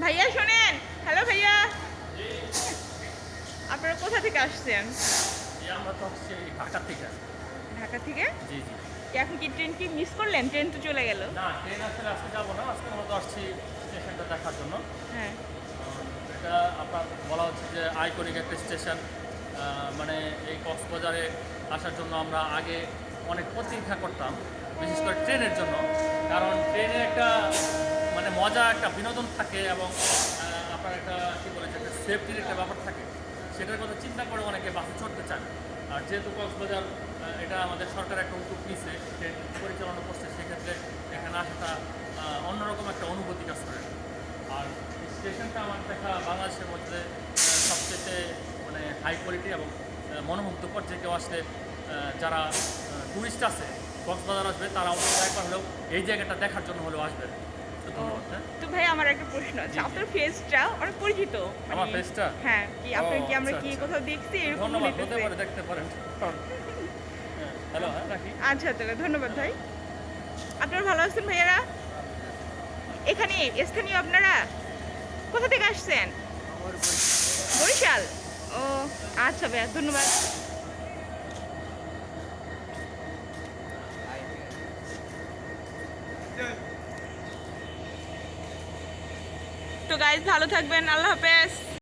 ভাইয়া শোনেন। হ্যালো ভাইয়া। আপনারা কোথা থেকে আসছেন? আমরা তো ঢাকা থেকে। ঢাকা থেকে? জি এখন কি ট্রেন কি মিস করলেন? ট্রেন তো চলে গেল। না ট্রেন আসলে আজকে যাব না। আজকে আমরা তো আসছি স্টেশনটা দেখার জন্য। হ্যাঁ। এটা আপনার বলা হচ্ছে যে আইকনিক একটা স্টেশন। মানে এই কক্সবাজারে আসার জন্য আমরা আগে অনেক প্রতীক্ষা করতাম বিশেষ করে ট্রেনের জন্য। কারণ ট্রেনে একটা মজা একটা বিনোদন থাকে এবং আপনার একটা, কী বলে, যে একটা সেফটির একটা ব্যাপার থাকে, সেটার কথা চিন্তা করে অনেকে বাসে চড়তে চান আর যেহেতু কক্সবাজার এটা আমাদের সরকার একটা উদ্যোগ নিচ্ছে সে পরিচালনা করছে, সেক্ষেত্রে এখানে আসাটা অন্যরকম একটা অনুভূতি কাজ করে। আর স্টেশনটা আমার দেখা বাংলাদেশের মধ্যে সবচেয়ে মানে হাই কোয়ালিটি এবং মনোমুগ্ধকর যে কেউ আসলে যারা টুরিস্ট আছে, কক্সবাজার আসবে, তারা অন্তত একবার হলেও এই জায়গাটা দেখার জন্য হলেও আসবে। তো ভাই আমার একটা প্রশ্ন আছে। আপনার ফেসটা অনেক পরিচিত আমার মানে- ফেসটা হ্যাঁ কি আপনার ও, কি আমরা আচ্ছা, কি আচ্ছা। কোথাও দেখছি এরকম ধন্যবাদ হতে পারে দেখতে পারেন। হ্যালো হ্যাঁ আচ্ছা তো ধন্যবাদ ভাই। আপনারা ভালো আছেন ভাইয়ারা? এখানে স্থানীয় আপনারা? কোথা থেকে আসছেন? বরিশাল? ও আচ্ছা ভাইয়া ধন্যবাদ। তো গাইজ ভালো থাকবেন আল্লাহ হাফেজ।